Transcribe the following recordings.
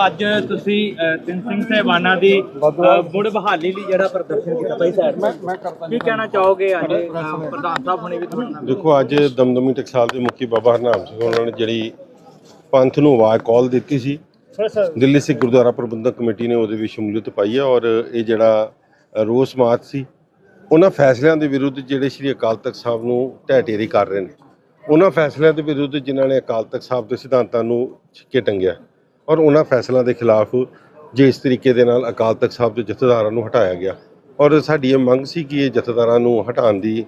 ਅੱਜ ਤੁਸੀਂ ਤਿੰਨ ਸਿੰਘ ਸਹਿਬਾਨਾਂ ਦੀ ਮੁੜ ਬਹਾਲੀ ਲਈ ਜਿਹੜਾ ਪ੍ਰਦਰਸ਼ਨ ਕੀਤਾ ਭਾਈ ਸਾਹਿਬ ਮੈਂ ਕਰਦਾ ਕੀ ਕਹਿਣਾ ਚਾਹੋਗੇ ਅੱਜ ਪ੍ਰਧਾਨ ਸਾਹਿਬ ਹੁਣੇ ਵੀ ਤੁਹਾਡੇ ਨਾਲ? ਦੇਖੋ ਅੱਜ ਦਮਦਮੀ ਟਕਸਾਲ ਦੇ ਮੁਖੀ ਬਾਬਾ ਹਰਨਾਮ ਸਿੰਘ ਉਹਨਾਂ ਨੇ ਜਿਹੜੀ ਪੰਥ ਨੂੰ ਆਵਾਜ਼ ਕਾਲ ਦਿੱਤੀ ਸੀ। ਦਿੱਲੀ ਸਿੱਖ ਗੁਰਦੁਆਰਾ ਪ੍ਰਬੰਧਕ ਕਮੇਟੀ ਨੇ ਉਹਦੇ ਵਿੱਚ ਸ਼ਮੂਲੀਅਤ ਪਾਈ ਹੈ ਔਰ ਇਹ ਜਿਹੜਾ ਰੋਸ ਮਾਰਚ ਸੀ ਉਹਨਾਂ ਫੈਸਲਿਆਂ ਦੇ ਵਿਰੁੱਧ ਜਿਹੜੇ ਸ੍ਰੀ ਅਕਾਲ ਤਖਤ ਸਾਹਿਬ ਨੂੰ ਢਹਿ ਢੇਰੀ ਕਰ ਰਹੇ ਨੇ। ਉਹਨਾਂ ਫੈਸਲਿਆਂ ਦੇ ਵਿਰੁੱਧ ਜਿਨ੍ਹਾਂ ਨੇ ਅਕਾਲ ਤਖਤ ਸਾਹਿਬ ਦੇ ਸਿਧਾਂਤਾਂ ਨੂੰ ਛਿੱਕੇ ਟੰਗਿਆ। ਔਰ ਉਹਨਾਂ ਫੈਸਲਿਆਂ ਦੇ ਖਿਲਾਫ ਜੇ ਇਸ ਤਰੀਕੇ ਦੇ ਨਾਲ ਅਕਾਲ ਤਖਤ ਸਾਹਿਬ ਦੇ ਜਥੇਦਾਰਾਂ ਨੂੰ ਹਟਾਇਆ ਗਿਆ। ਔਰ ਸਾਡੀ ਇਹ ਮੰਗ ਸੀ ਕਿ ਇਹ ਜਥੇਦਾਰਾਂ ਨੂੰ ਹਟਾਉਣ ਦੀ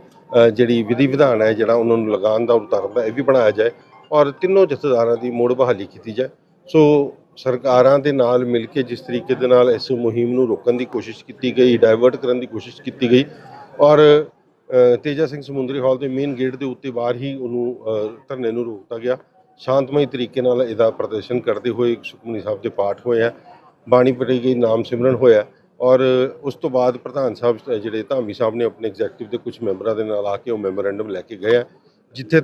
ਜਿਹੜੀ ਵਿਧੀ ਵਿਧਾਨ ਹੈ, ਜਿਹੜਾ ਉਹਨਾਂ ਨੂੰ ਲਗਾਉਣ ਦਾ ਉਤਾਰਨ ਇਹ ਵੀ ਬਣਾਇਆ ਜਾਏ ਔਰ ਤਿੰਨੋਂ ਜਥੇਦਾਰਾਂ ਦੀ ਮੁੜ ਬਹਾਲੀ ਕੀਤੀ ਜਾਏ। ਸੋ ਸਰਕਾਰਾਂ ਦੇ ਨਾਲ ਮਿਲ ਕੇ ਜਿਸ ਤਰੀਕੇ ਦੇ ਨਾਲ ਇਸ ਮੁਹਿੰਮ ਨੂੰ ਰੋਕਣ ਦੀ ਕੋਸ਼ਿਸ਼ ਕੀਤੀ ਗਈ ਡਾਇਵਰਟ ਕਰਨ ਦੀ ਕੋਸ਼ਿਸ਼ ਕੀਤੀ ਗਈ ਔਰ ਤੇਜਾ ਸਿੰਘ ਸਮੁੰਦਰੀ ਹਾਲ ਦੇ ਮੇਨ ਗੇਟ ਦੇ ਉੱਤੇ ਬਾਹਰ ਹੀ ਉਹਨੂੰ ਧਰਨੇ ਨੂੰ ਰੋਕਤਾ ਗਿਆ। ਸ਼ਾਂਤਮਈ ਤਰੀਕੇ ਨਾਲ ਇਹਦਾ ਪ੍ਰਦਰਸ਼ਨ ਕਰਦੇ ਹੋਏ ਸੁਖਮਨੀ ਸਾਹਿਬ ਦੇ ਪਾਠ ਹੋਏ ਆ ਬਾਣੀ ਪੜ੍ਹੀ ਗਈ ਨਾਮ ਸਿਮਰਨ ਹੋਇਆ ਔਰ ਉਸ ਤੋਂ ਬਾਅਦ ਪ੍ਰਧਾਨ ਸਾਹਿਬ ਜਿਹੜੇ ਧਾਮੀ ਸਾਹਿਬ ਨੇ ਆਪਣੇ ਐਗਜ਼ੈਕਟਿਵ ਦੇ ਕੁਝ ਮੈਂਬਰਾਂ ਦੇ ਨਾਲ ਆ ਕੇ ਉਹ ਮੈਮੋਰੈਂਡਮ ਲੈ ਕੇ ਗਏ ਆ ਜਿੱਥੇ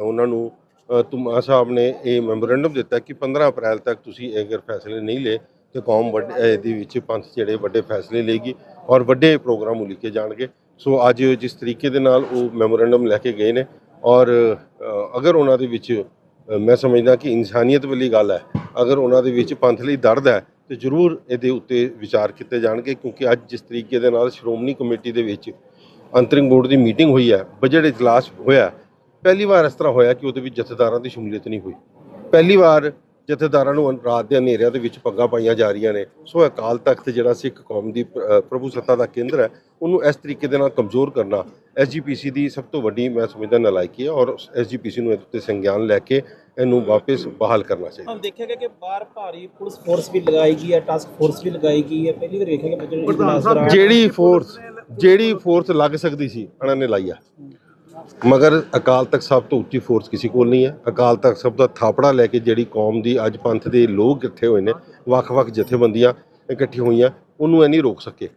ਉਹਨਾਂ ਨੂੰ ਅ, ਤੁਮਾ ਸਾਹਿਬ ਨੇ ਇਹ ਮੈਮੋਰੈਂਡਮ ਦਿੱਤਾ ਕਿ 15 ਅਪ੍ਰੈਲ ਤੱਕ ਤੁਸੀਂ ਅਗਰ ਫੈਸਲੇ ਨਹੀਂ ਲਏ ਤੇ ਕੌਮ ਵੱਡੇ ਦੇ ਵਿੱਚ ਪੰਥ ਜਿਹੜੇ ਵੱਡੇ ਫੈਸਲੇ ਲਏਗੀ ਔਰ ਵੱਡੇ ਪ੍ਰੋਗਰਾਮ ਉਲੀਕੇ ਜਾਣਗੇ। ਸੋ ਅੱਜ ਜਿਸ ਤਰੀਕੇ ਦੇ ਨਾਲ ਉਹ ਮੈਮੋਰੈਂਡਮ ਲੈ ਕੇ ਗਏ ਨੇ ਔਰ ਅਗਰ ਉਹਨਾਂ ਦੇ ਵਿੱਚ ਮੈਂ ਸਮਝਦਾ ਕਿ ਇਨਸਾਨੀਅਤ ਵਾਲੀ ਗੱਲ ਹੈ। ਅਗਰ ਉਹਨਾਂ ਦੇ ਵਿੱਚ ਪੰਥ ਲਈ ਦਰਦ ਹੈ, ਤੇ ਜ਼ਰੂਰ ਇਹਦੇ ਉੱਤੇ ਵਿਚਾਰ ਕੀਤੇ ਜਾਣਗੇ, ਕਿਉਂਕਿ ਅੱਜ ਜਿਸ ਤਰੀਕੇ ਦੇ ਨਾਲ ਸ਼੍ਰੋਮਣੀ ਕਮੇਟੀ ਦੇ ਵਿੱਚ ਅੰਤਰਿੰਗ ਬੋਰਡ ਦੀ ਮੀਟਿੰਗ ਹੋਈ ਹੈ, ਬਜਟ ਇਜਲਾਸ ਹੋਇਆ, ਪਹਿਲੀ ਵਾਰ ਇਸ ਤਰ੍ਹਾਂ ਹੋਇਆ ਕਿ ਉਹਦੇ ਵਿੱਚ ਜਥੇਦਾਰਾਂ ਦੀ ਸ਼ਮੂਲੀਅਤ ਨਹੀਂ ਹੋਈ। ਪਹਿਲੀ ਵਾਰ ਜਥੇਦਾਰਾਂ ਨੂੰ ਰਾਤ ਦੇ ਹਨੇਰਿਆਂ ਦੇ ਵਿੱਚ ਪੱਗਾਂ ਪਾਈਆਂ ਜਾ ਰਹੀਆਂ ਨੇ। ਸੋ ਅਕਾਲ ਤਖਤ ਜਿਹੜਾ ਸਿੱਖ ਕੌਮ ਦੀ ਪ੍ਰਭੂ ਸੱਤਾ ਦਾ ਕੇਂਦਰ ਹੈ ਉਹਨੂੰ ਇਸ ਤਰੀਕੇ ਦੇ ਨਾਲ ਕਮਜ਼ੋਰ ਕਰਨਾ ਐਸਜੀਪੀਸੀ ਦੀ ਸਭ ਤੋਂ ਵੱਡੀ ਮੈਂ ਸਮਝਦਾ ਲਾਇਕੀ ਹੈ ਔਰ ਐਸਜੀਪੀਸੀ ਨੂੰ ਇਹਦੇ ਉੱਤੇ ਸੰਗਿਆਨ ਲੈ ਕੇ ਇਹਨੂੰ ਵਾਪਸ ਬਹਾਲ ਕਰਨਾ ਚਾਹੀਦਾ। ਜਿਹੜੀ ਫੋਰਸ ਜਿਹੜੀ ਫੋਰਸ ਲੱਗ ਸਕਦੀ ਸੀ ਉਹਨਾਂ ਨੇ ਲਾਈ ਆ। ਮਗਰ ਅਕਾਲ ਤਖਤ ਸਾਹਿਬ ਤੋਂ ਉੱਚੀ ਫੋਰਸ ਕਿਸੇ ਕੋਲ ਨਹੀਂ ਹੈ। ਅਕਾਲ ਤਖਤ ਸਾਹਿਬ ਦਾ ਥਾਪੜਾ ਲੈ ਕੇ ਜਿਹੜੀ ਕੌਮ ਦੀ ਅੱਜ ਪੰਥ ਦੇ ਲੋਕ ਇਕੱਠੇ ਹੋਏ ਨੇ, ਵੱਖ-ਵੱਖ ਜਥੇਬੰਦੀਆਂ ਇਕੱਠੀਆਂ ਹੋਈਆਂ, ਉਹਨੂੰ ਇਹ ਨਹੀਂ ਰੋਕ ਸਕੇ।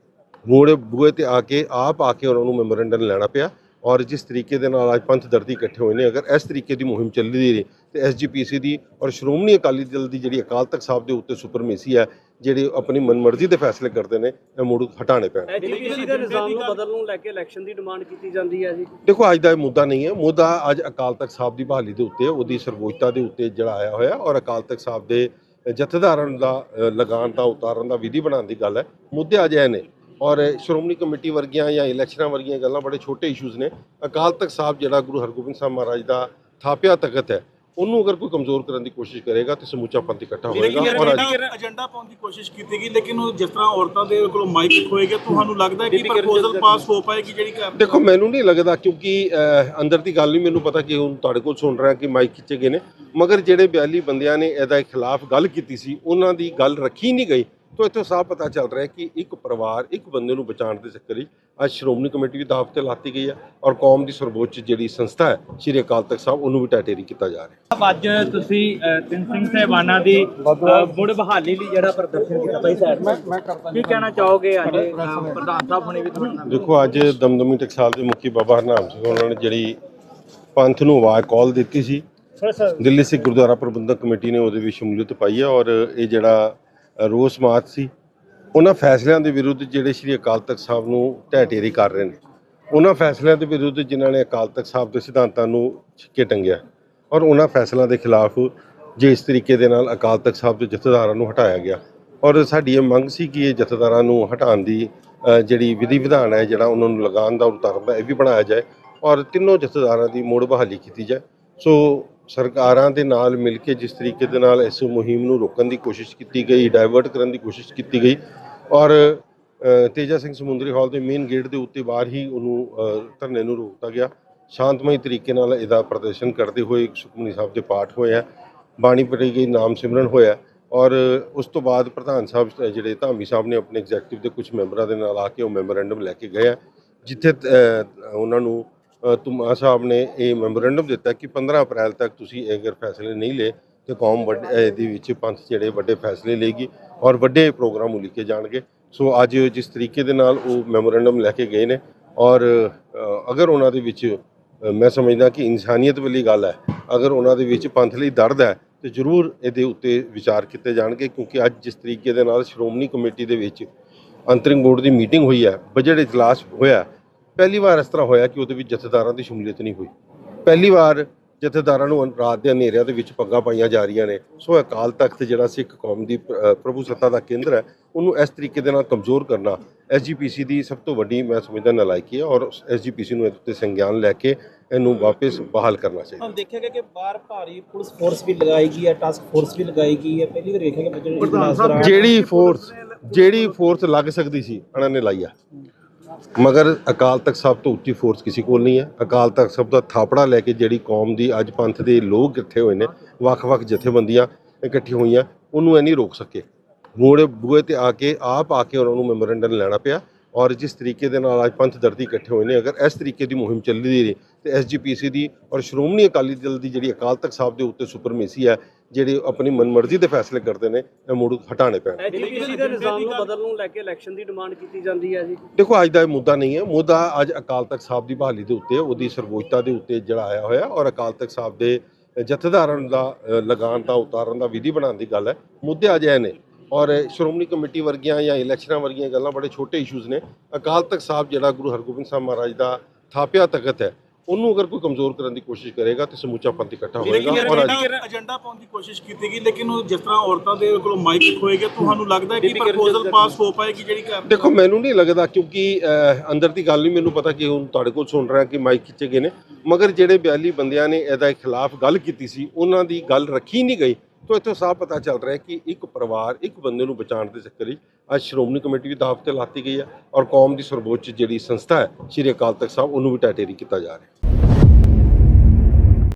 ਮੋੜੇ ਬੂਏ ਤੇ ਆ ਕੇ, ਆਪ ਆ ਕੇ ਉਹਨਾਂ ਨੂੰ ਮੈਮੋਰੈਂਡਮ ਲੈਣਾ ਪਿਆ ਔਰ ਜਿਸ ਤਰੀਕੇ ਦੇ ਨਾਲ ਅੱਜ ਪੰਥ ਦਰਦੀ ਇਕੱਠੇ ਹੋਏ ਨੇ, ਅਗਰ ਇਸ ਤਰੀਕੇ ਦੀ ਮੁਹਿੰਮ ਚੱਲਦੀ ਰਹੀ ਤੇ ਐਸਜੀਪੀਸੀ ਦੀ ਔਰ ਸ਼੍ਰੋਮਣੀ ਅਕਾਲੀ ਦਲ ਦੀ ਜਿਹੜੀ ਅਕਾਲ ਤਖਤ ਸਾਹਿਬ ਦੇ ਉੱਤੇ ਸੁਪਰਮੇਸੀ ਹੈ ਜਿਹੜੇ ਆਪਣੀ ਮਨਮਰਜ਼ੀ ਦੇ ਫੈਸਲੇ ਕਰਦੇ ਨੇ ਇਹ ਮੁੜ ਹਟਾਣੇ ਪੈਣ। ਐਜੀਪੀਸੀ ਦੇ ਨਿਜ਼ਾਮ ਨੂੰ ਬਦਲਣ ਨੂੰ ਲੈ ਕੇ ਇਲੈਕਸ਼ਨ ਦੀ ਡਿਮਾਂਡ ਕੀਤੀ ਜਾਂਦੀ ਹੈ ਜੀ। ਦੇਖੋ ਅੱਜ ਦਾ ਇਹ ਮੁੱਦਾ ਨਹੀਂ ਹੈ। ਮੁੱਦਾ ਅੱਜ ਅਕਾਲ ਤਖਤ ਸਾਹਿਬ ਦੀ ਬਹਾਲੀ ਦੇ ਉੱਤੇ ਹੈ, ਉਹਦੀ ਸਰਵੋਚਤਾ ਦੇ ਉੱਤੇ ਜਿਹੜਾ ਆਇਆ ਹੋਇਆ ਔਰ ਅਕਾਲ ਤਖਤ ਸਾਹਿਬ ਦੇ ਜਥੇਦਾਰਾਂ ਦਾ ਲਗਾਨ ਦਾ ਉਤਾਰਨ ਦਾ ਵਿਧੀ ਬਣਾਉਣ ਦੀ ਗੱਲ ਹੈ। ਮੁੱਦੇ ਅੱਜ ਇਹ ਨੇ ਔਰ ਸ਼੍ਰੋਮਣੀ ਕਮੇਟੀ ਵਰਗੀਆਂ ਜਾਂ ਇਲੈਕਸ਼ਨਾਂ ਵਰਗੀਆਂ ਗੱਲਾਂ ਬੜੇ ਛੋਟੇ ਇਸ਼ੂਜ਼ ਨੇ। ਅਕਾਲ ਤਖਤ ਸਾਹਿਬ ਜਿਹੜਾ ਗੁਰੂ ਹਰਗੋਬਿੰਦ ਸਾਹਿਬ ਮਹਾਰਾਜ ਦਾ ਥਾਪਿਆ ਤਖਤ ਹੈ ਉਹਨੂੰ ਅਗਰ ਕੋਈ ਕਮਜ਼ੋਰ ਕਰਨ ਦੀ ਕੋਸ਼ਿਸ਼ ਕਰੇਗਾ ਤੇ ਸਮੁੱਚਾ ਪੰਥ ਇਕੱਠਾ ਹੋਏਗਾ ਔਰ ਅੱਜ ਏਜੰਡਾ ਪਾਉਣ ਦੀ ਕੋਸ਼ਿਸ਼ ਕੀਤੀ ਗਈ ਲੇਕਿਨ ਉਹ ਜਿਸ ਤਰ੍ਹਾਂ ਔਰਤਾਂ ਦੇ ਕੋਲੋਂ ਮਾਈਕ ਖੋਏਗਾ ਤੁਹਾਨੂੰ ਲੱਗਦਾ ਹੈ ਕਿ ਪ੍ਰਪੋਜ਼ਲ ਪਾਸ ਹੋ ਪਾਏਗੀ ਜਿਹੜੀ ਕਰ ਦੇਖੋ ਮੈਨੂੰ ਨਹੀਂ ਲੱਗਦਾ ਕਿਉਂਕਿ ਅੰਦਰ ਦੀ ਗੱਲ ਨਹੀਂ ਮੈਨੂੰ ਪਤਾ ਕਿ ਹੁਣ ਤੁਹਾਡੇ ਕੋਲ ਸੁਣ ਰਿਹਾ ਕਿ ਮਾਈਕ ਖਿੱਚੇ ਗਏ ਨੇ। ਮਗਰ ਜਿਹੜੇ 42 ਬੰਦਿਆਂ ਨੇ ਇਹਦਾ ਖਿਲਾਫ ਗੱਲ ਕੀਤੀ ਸੀ ਉਹਨਾਂ ਦੀ ਗੱਲ ਰੱਖੀ ਨਹੀਂ ਗਈ। ਤਾਂ ਇੱਥੋਂ ਸਾਫ਼ ਪਤਾ ਚੱਲ ਰਿਹਾ ਕਿ ਇੱਕ ਪਰਿਵਾਰ ਇੱਕ ਬੰਦੇ ਨੂੰ ਬਚਾਉਣ ਦੇ ਚੱਕਰ ਵਿੱਚ ਅੱਜ ਸ਼੍ਰੋਮਣੀ ਕਮੇਟੀ ਵੀ ਦਾਅਵਤ ਤੇ ਲਾਤੀ ਗਈ ਹੈ ਔਰ ਕੌਮ ਦੀ ਸਰਵੋੱਚ ਜਿਹੜੀ ਸੰਸਥਾ ਹੈ ਸ਼੍ਰੀ ਅਕਾਲ ਤਖਤ ਸਾਹਿਬ ਉਹਨੂੰ ਵੀ ਟੈਟੇਰੀ ਕੀਤਾ ਜਾ ਰਿਹਾ। ਅੱਜ ਤੁਸੀਂ ਤਿੰਨ ਸਿੰਘ ਸਹਿਬਾਨਾਂ ਦੀ ਮੁੜ ਬਹਾਲੀ ਲਈ ਜਿਹੜਾ ਪ੍ਰਦਰਸ਼ਨ ਕੀਤਾ ਭਾਈ ਸਾਹਿਬ। ਮੈਂ ਕਰਦਾ ਕੀ ਕਹਿਣਾ ਚਾਹੋਗੇ ਅੱਜ ਪ੍ਰਧਾਨ ਸਾਹਿਬ ਹੁਣੇ ਵੀ ਤੁਹਾਡੇ ਨਾਲ? ਦੇਖੋ ਅੱਜ ਦਮਦਮੀ ਟਕਸਾਲ ਦੇ ਮੁਖੀ ਬਾਬਾ ਹਰਨਾਮ ਸਿੰਘ ਉਹਨਾਂ ਨੇ ਜਿਹੜੀ ਪੰਥ ਨੂੰ ਆਵਾਜ਼ ਕਾਲ ਦਿੱਤੀ ਸੀ। ਦਿੱਲੀ ਸਿੱਖ ਗੁਰਦੁਆਰਾ ਪ੍ਰਬੰਧਕ ਕਮੇਟੀ ਨੇ ਉਹਦੇ ਵਿੱਚ ਸ਼ਮੂਲੀਅਤ ਪਾਈ ਹੈ ਔਰ ਇਹ ਜਿਹੜਾ ਰੋਸ ਮਾਰਚ ਸੀ। ਉਹਨਾਂ ਫੈਸਲਿਆਂ ਦੇ ਵਿਰੁੱਧ ਜਿਹੜੇ ਸ੍ਰੀ ਅਕਾਲ ਤਖਤ ਸਾਹਿਬ ਨੂੰ ਢਹਿ ਕਰ ਰਹੇ ਨੇ। ਉਹਨਾਂ ਫੈਸਲਿਆਂ ਦੇ ਵਿਰੁੱਧ ਜਿਨ੍ਹਾਂ ਨੇ ਅਕਾਲ ਤਖਤ ਸਾਹਿਬ ਦੇ ਸਿਧਾਂਤਾਂ ਨੂੰ ਛਿੱਕੇ ਟੰਗਿਆ ਔਰ ਉਹਨਾਂ ਫੈਸਲਿਆਂ ਦੇ ਖਿਲਾਫ ਜੇ ਇਸ ਤਰੀਕੇ ਦੇ ਨਾਲ ਅਕਾਲ ਤਖਤ ਸਾਹਿਬ ਦੇ ਜਥੇਦਾਰਾਂ ਨੂੰ ਹਟਾਇਆ ਗਿਆ। ਔਰ ਸਾਡੀ ਇਹ ਮੰਗ ਸੀ ਕਿ ਇਹ ਜਥੇਦਾਰਾਂ ਨੂੰ ਹਟਾਉਣ ਦੀ ਜਿਹੜੀ ਵਿਧੀ ਵਿਧਾਨ ਹੈ, ਜਿਹੜਾ ਉਹਨਾਂ ਨੂੰ ਲਗਾਉਣ ਦਾ ਉਤਾਰਨ ਦਾ ਇਹ ਵੀ ਬਣਾਇਆ ਜਾਏ ਔਰ ਤਿੰਨੋਂ ਜਥੇਦਾਰਾਂ ਦੀ ਮੁੜ ਬਹਾਲੀ ਕੀਤੀ ਜਾਏ। ਸੋ ਸਰਕਾਰਾਂ ਦੇ ਨਾਲ ਮਿਲ ਕੇ ਜਿਸ ਤਰੀਕੇ ਦੇ ਨਾਲ ਇਸ ਮੁਹਿੰਮ ਨੂੰ ਰੋਕਣ ਦੀ ਕੋਸ਼ਿਸ਼ ਕੀਤੀ ਗਈ ਡਾਇਵਰਟ ਕਰਨ ਦੀ ਕੋਸ਼ਿਸ਼ ਕੀਤੀ ਗਈ ਔਰ ਤੇਜਾ ਸਿੰਘ ਸਮੁੰਦਰੀ ਹਾਲ ਦੇ ਮੇਨ ਗੇਟ ਦੇ ਉੱਤੇ ਬਾਹਰ ਹੀ ਉਹਨੂੰ ਧਰਨੇ ਨੂੰ ਰੋਕਤਾ ਗਿਆ। ਸ਼ਾਂਤਮਈ ਤਰੀਕੇ ਨਾਲ ਇਹਦਾ ਪ੍ਰਦਰਸ਼ਨ ਕਰਦੇ ਹੋਏ ਸੁਖਮਨੀ ਸਾਹਿਬ ਦੇ ਪਾਠ ਹੋਏ ਆ, ਬਾਣੀ ਪੜ੍ਹੀ ਗਈ, ਨਾਮ ਸਿਮਰਨ ਹੋਇਆ ਔਰ ਉਸ ਤੋਂ ਬਾਅਦ ਪ੍ਰਧਾਨ ਸਾਹਿਬ ਜਿਹੜੇ ਧਾਮੀ ਸਾਹਿਬ ਨੇ ਆਪਣੇ ਐਗਜ਼ੈਕਟਿਵ ਦੇ ਕੁਝ ਮੈਂਬਰਾਂ ਦੇ ਨਾਲ ਆ ਕੇ ਉਹ ਮੈਮੋਰੈਂਡਮ ਲੈ ਕੇ ਗਏ ਆ, ਜਿੱਥੇ ਉਹਨਾਂ ਨੂੰ ਤੁਮਾ ਸਾਹਿਬ ਨੇ ਇਹ ਮੈਮੋਰੈਂਡਮ ਦਿੱਤਾ ਕਿ 15 ਅਪ੍ਰੈਲ ਤੱਕ ਤੁਸੀਂ ਅਗਰ ਫੈਸਲੇ ਨਹੀਂ ਲਏ ਤੇ ਕੌਮ ਵੱਡੇ ਦੇ ਵਿੱਚ ਪੰਥ ਜਿਹੜੇ ਵੱਡੇ ਫੈਸਲੇ ਲਏਗੀ ਔਰ ਵੱਡੇ ਪ੍ਰੋਗਰਾਮ ਉਲੀਕੇ ਜਾਣਗੇ। ਸੋ ਅੱਜ ਜਿਸ ਤਰੀਕੇ ਦੇ ਨਾਲ ਉਹ ਮੈਮੋਰੈਂਡਮ ਲੈ ਕੇ ਗਏ ਨੇ ਔਰ ਅਗਰ ਉਹਨਾਂ ਦੇ ਵਿੱਚ ਮੈਂ ਸਮਝਦਾ ਕਿ ਇਨਸਾਨੀਅਤ ਵਾਲੀ ਗੱਲ ਹੈ, ਅਗਰ ਉਹਨਾਂ ਦੇ ਵਿੱਚ ਪੰਥ ਲਈ ਦਰਦ ਹੈ ਤੇ ਜ਼ਰੂਰ ਇਹਦੇ ਉੱਤੇ ਵਿਚਾਰ ਕੀਤੇ ਜਾਣਗੇ ਕਿਉਂਕਿ ਅੱਜ ਜਿਸ ਤਰੀਕੇ ਦੇ ਨਾਲ ਸ਼੍ਰੋਮਣੀ ਕਮੇਟੀ ਦੇ ਵਿੱਚ ਅੰਤਰਿੰਗ ਬੋਰਡ ਦੀ ਮੀਟਿੰਗ ਹੋਈ ਹੈ, ਬਜਟ ਇਜਲਾਸ ਹੋਇਆ ਪਹਿਲੀ ਵਾਰ ਇਸ ਤਰ੍ਹਾਂ ਹੋਇਆ ਕਿ ਉਹਦੇ ਵਿੱਚ ਜਥੇਦਾਰਾਂ ਦੀ ਸ਼ਮੂਲੀਅਤ ਨਹੀਂ ਹੋਈ। ਪਹਿਲੀ ਵਾਰ ਜਥੇਦਾਰਾਂ ਨੂੰ ਰਾਤ ਦੇ ਹਨੇਰਿਆਂ ਦੇ ਵਿੱਚ ਪੱਗਾਂ ਪਾਈਆਂ ਜਾ ਰਹੀਆਂ ਨੇ। ਸੋ ਅਕਾਲ ਤਖਤ ਜਿਹੜਾ ਸਿੱਖ ਕੌਮ ਦੀ ਪ੍ਰਭੂ ਸੱਤਾ ਦਾ ਕੇਂਦਰ ਹੈ ਉਹਨੂੰ ਇਸ ਤਰੀਕੇ ਦੇ ਨਾਲ ਕਮਜ਼ੋਰ ਕਰਨਾ ਐਸਜੀਪੀਸੀ ਦੀ ਸਭ ਤੋਂ ਵੱਡੀ ਮੈਂ ਸਮਝਦਾ ਨਲਾਇਕੀ ਹੈ ਔਰ ਐਸਜੀਪੀਸੀ ਨੂੰ ਇਹਦੇ ਉੱਤੇ ਸੰਗਿਆਨ ਲੈ ਕੇ ਇਹਨੂੰ ਵਾਪਸ ਬਹਾਲ ਕਰਨਾ ਚਾਹੀਦਾ। ਹੁਣ ਦੇਖਿਆ ਗਿਆ ਕਿ ਬਾਹਰ ਭਾਰੀ ਪੁਲਿਸ ਫੋਰਸ ਵੀ ਲਗਾਈ ਗਈ ਹੈ ਟਾਸਕ ਫੋਰਸ ਵੀ ਲਗਾਈ ਗਈ ਹੈ। ਪਹਿਲੀ ਵਾਰ ਵੇਖਿਆ ਕਿ ਬਜਟ ਇਜਲਾਸ ਦੌਰਾਨ ਜਿਹੜੀ ਫੋਰਸ ਜਿਹੜੀ ਫੋਰਸ ਲੱਗ ਸਕਦੀ ਸੀ ਉਹਨਾਂ ਨੇ ਲਾਈ ਆ। ਮਗਰ ਅਕਾਲ ਤਖਤ ਸਾਹਿਬ ਤੋਂ ਉੱਚੀ ਫੋਰਸ ਕਿਸੇ ਕੋਲ ਨਹੀਂ ਹੈ। ਅਕਾਲ ਤਖਤ ਸਾਹਿਬ ਦਾ ਥਾਪੜਾ ਲੈ ਕੇ ਜਿਹੜੀ ਕੌਮ ਦੀ ਅੱਜ ਪੰਥ ਦੇ ਲੋਕ ਇਕੱਠੇ ਹੋਏ ਨੇ, ਵੱਖ-ਵੱਖ ਜਥੇਬੰਦੀਆਂ ਇਕੱਠੀਆਂ ਹੋਈਆਂ, ਉਹਨੂੰ ਇਹ ਨਹੀਂ ਰੋਕ ਸਕੇ। ਮੋੜੇ ਬੂਏ ਤੇ ਆ ਕੇ, ਆਪ ਆ ਕੇ ਉਹਨਾਂ ਨੂੰ ਮੈਮੋਰੈਂਡਮ ਲੈਣਾ ਪਿਆ। ਔਰ ਜਿਸ ਤਰੀਕੇ ਦੇ ਨਾਲ ਅੱਜ ਪੰਥ ਦਰਦੀ ਇਕੱਠੇ ਹੋਏ ਨੇ ਅਗਰ ਇਸ ਤਰੀਕੇ ਦੀ ਮੁਹਿੰਮ ਚੱਲਦੀ ਰਹੀ ਤੇ ਐਸਜੀਪੀਸੀ ਦੀ ਔਰ ਸ਼੍ਰੋਮਣੀ ਅਕਾਲੀ ਦਲ ਦੀ ਜਿਹੜੀ ਅਕਾਲ ਤਖਤ ਸਾਹਿਬ ਦੇ ਉੱਤੇ ਸੁਪਰਮੇਸੀ ਹੈ ਜਿਹੜੇ ਆਪਣੀ ਮਨਮਰਜ਼ੀ ਦੇ ਫੈਸਲੇ ਕਰਦੇ ਨੇ ਇਹ ਮੁੜ ਹਟਾਣੇ ਪੈਣ। ਐਜੀਪੀਸੀ ਦੇ ਨਿਜ਼ਾਮ ਨੂੰ ਬਦਲਣ ਨੂੰ ਲੈ ਕੇ ਇਲੈਕਸ਼ਨ ਦੀ ਡਿਮਾਂਡ ਕੀਤੀ ਜਾਂਦੀ ਹੈ ਜੀ। ਦੇਖੋ ਅੱਜ ਦਾ ਇਹ ਮੁੱਦਾ ਨਹੀਂ ਹੈ। ਮੁੱਦਾ ਅੱਜ ਅਕਾਲ ਤਖਤ ਸਾਹਿਬ ਦੀ ਬਹਾਲੀ ਦੇ ਉੱਤੇ ਉਹਦੀ ਸਰਵੋਚਤਾ ਦੇ ਉੱਤੇ ਜਿਹੜਾ ਆਇਆ ਹੋਇਆ ਔਰ ਅਕਾਲ ਤਖਤ ਸਾਹਿਬ ਦੇ ਜਥੇਦਾਰਾਂ ਦਾ ਲਗਾਨ ਦਾ ਉਤਾਰਨ ਦਾ ਵਿਧੀ ਬਣਾਉਣ ਦੀ ਗੱਲ ਹੈ। ਮੁੱਦੇ ਅੱਜ ਇਹ ਨੇ ਔਰ ਸ਼੍ਰੋਮਣੀ ਕਮੇਟੀ ਵਰਗੀਆਂ ਜਾਂ ਇਲੈਕਸ਼ਨਾਂ ਵਰਗੀਆਂ ਗੱਲਾਂ ਬੜੇ ਛੋਟੇ ਇਸ਼ੂਜ਼ ਨੇ। ਅਕਾਲ ਤਖਤ ਸਾਹਿਬ ਜਿਹੜਾ ਗੁਰੂ ਹਰਗੋਬਿੰਦ ਸਾਹਿਬ ਮਹਾਰਾਜ ਦਾ ਥਾਪਿਆ ਤਖਤ ਹੈ ਉਹਨੂੰ ਅਗਰ ਕੋਈ ਕਮਜ਼ੋਰ ਕਰਨ ਦੀ ਕੋਸ਼ਿਸ਼ ਕਰੇਗਾ ਤੇ ਸਮੁੱਚਾ ਪੰਥ ਇਕੱਠਾ ਹੋਏਗਾ ਔਰ ਅੱਜ ਏਜੰਡਾ ਪਾਉਣ ਦੀ ਕੋਸ਼ਿਸ਼ ਕੀਤੀ ਗਈ ਲੇਕਿਨ ਉਹ ਜਿਸ ਤਰ੍ਹਾਂ ਔਰਤਾਂ ਦੇ ਕੋਲੋਂ ਮਾਈਕ ਹੋਏਗਾ ਤੁਹਾਨੂੰ ਲੱਗਦਾ ਹੈ ਕਿ ਪ੍ਰਪੋਜ਼ਲ ਪਾਸ ਹੋ ਪਾਏਗੀ ਜਿਹੜੀ ਕਰ ਦੇਖੋ ਮੈਨੂੰ ਨਹੀਂ ਲੱਗਦਾ ਕਿਉਂਕਿ ਅੰਦਰ ਦੀ ਗੱਲ ਨਹੀਂ ਮੈਨੂੰ ਪਤਾ ਕਿ ਹੁਣ ਤੁਹਾਡੇ ਕੋਲ ਸੁਣ ਰਿਹਾ ਕਿ ਮਾਈਕ ਖਿੱਚੇ ਗਏ ਨੇ। ਮਗਰ ਜਿਹੜੇ 42 ਬੰਦਿਆਂ ਨੇ ਇਹਦਾ ਖਿਲਾਫ ਗੱਲ ਕੀਤੀ ਸੀ ਉਹਨਾਂ ਦੀ ਗੱਲ ਰੱਖੀ ਨਹੀਂ ਗਈ। ਤਾਂ ਇੱਥੋਂ ਸਾਫ਼ ਪਤਾ ਚੱਲ ਰਿਹਾ ਕਿ ਇੱਕ ਪਰਿਵਾਰ, ਇੱਕ ਬੰਦੇ ਨੂੰ ਬਚਾਉਣ ਦੇ ਚੱਕਰ ਵਿੱਚ ਅੱਜ ਸ਼੍ਰੋਮਣੀ ਕਮੇਟੀ ਵੀ ਦਾਅਵ ਤੇ ਲਾਤੀ ਗਈ ਹੈ ਔਰ ਕੌਮ ਦੀ ਸਰਵੋੱਚ ਜਿਹੜੀ ਸੰਸਥਾ ਹੈ, ਸ਼੍ਰੀ ਅਕਾਲ ਤਖਤ ਸਾਹਿਬ, ਉਹਨੂੰ ਵੀ ਟੈਟੇਰੀ ਕੀਤਾ ਜਾ ਰਿਹਾ